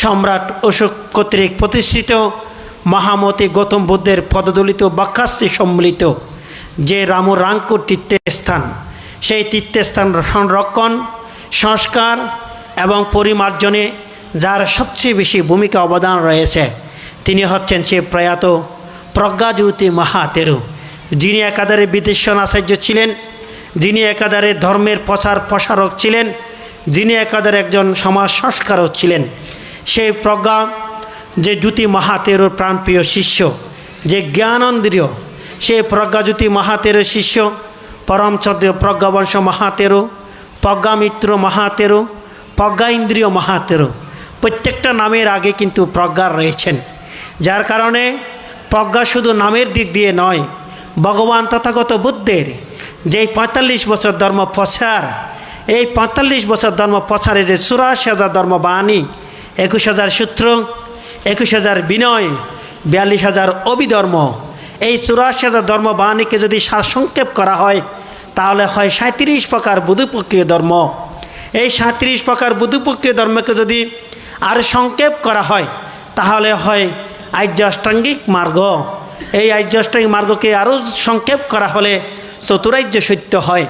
সম্রাট অশোক কর্তৃক প্রতিষ্ঠিত মহামতি গৌতম বুদ্ধের পদদলিত বাক্যাস্তি সম্মিলিত যে রাম রাঙ্কুর তীর্থস্থান, সেই তীর্থস্থান সংরক্ষণ, সংস্কার এবং পরিমার্জনে যার সবচেয়ে বেশি ভূমিকা অবদান রয়েছে, তিনি হচ্ছেন সে প্রয়াত প্রজ্ঞাজ্যোতি মহাতেরু। যিনি একাধারে বিদেশন আচার্য ছিলেন, যিনি একাধারে ধর্মের প্রচার প্রসারক ছিলেন, যিনি একাধারে একজন সমাজ সংস্কারক ছিলেন। সেই প্রজ্ঞা যে জ্যোতি মহাতেরুর প্রাণপ্রিয় শিষ্য, যে জ্ঞানন্দ্রিয় সেই প্রজ্ঞাজ্যোতি মহাতেরুর শিষ্য পরমচন্দ্র প্রজ্ঞাবংশ মহাতেরু প্রজ্ঞামিত্র মহাতেরু প্রজ্ঞা ইন্দ্রিয় মহাতেরু প্রত্যেকটা নামের আগে কিন্তু প্রজ্ঞা রয়েছেন। যার কারণে প্রজ্ঞা শুধু নামের দিক দিয়ে নয়, ভগবান তথাগত বুদ্ধের যেই পঁয়তাল্লিশ বছর ধর্ম প্রচার এই পঁয়তাল্লিশ বছর ধর্ম প্রচারে যে চুরাশি হাজার ধর্ম বাণী একুশ হাজার সূত্র, একুশ হাজার বিনয়, বিয়াল্লিশ হাজার অবিধর্ম। এই চুরাশি হাজার ধর্ম বাণীকে যদি সারসংক্ষেপ করা হয়, তাহলে হয় সাঁত্রিশ প্রকার বুধুপক্ষীয় ধর্ম। এই সাঁত্রিশ প্রকার বুধুপক্ষীয় ধর্মকে যদি আর সংক্ষেপ করা হয়, তাহলে হয় আর্য অষ্টাঙ্গিক মার্গ। এই আর্য অষ্টাঙ্গিক মার্গকে আরও সংক্ষেপ করা হলে চতুরার্য সত্য হয়।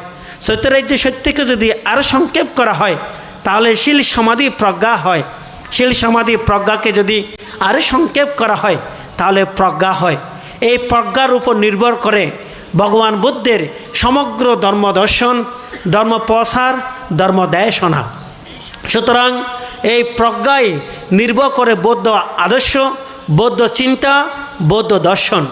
চতুরার্য সত্যকে যদি আরও সংক্ষেপ করা হয়, তাহলে শিল সমাধি প্রজ্ঞা হয়। শিল সমাধি প্রজ্ঞাকে যদি আরও সংক্ষেপ করা হয়, তাহলে প্রজ্ঞা হয়। এই প্রজ্ঞার উপর নির্ভর করে ভগবান বুদ্ধের সমগ্র ধর্ম দর্শন, ধর্ম প্রসার, ধর্ম দেশনা। সুতরাং এই প্রজ্ঞায় নির্ভর করে বৌদ্ধ আদর্শ, বৌদ্ধ চিন্তা, বৌদ্ধ দর্শন।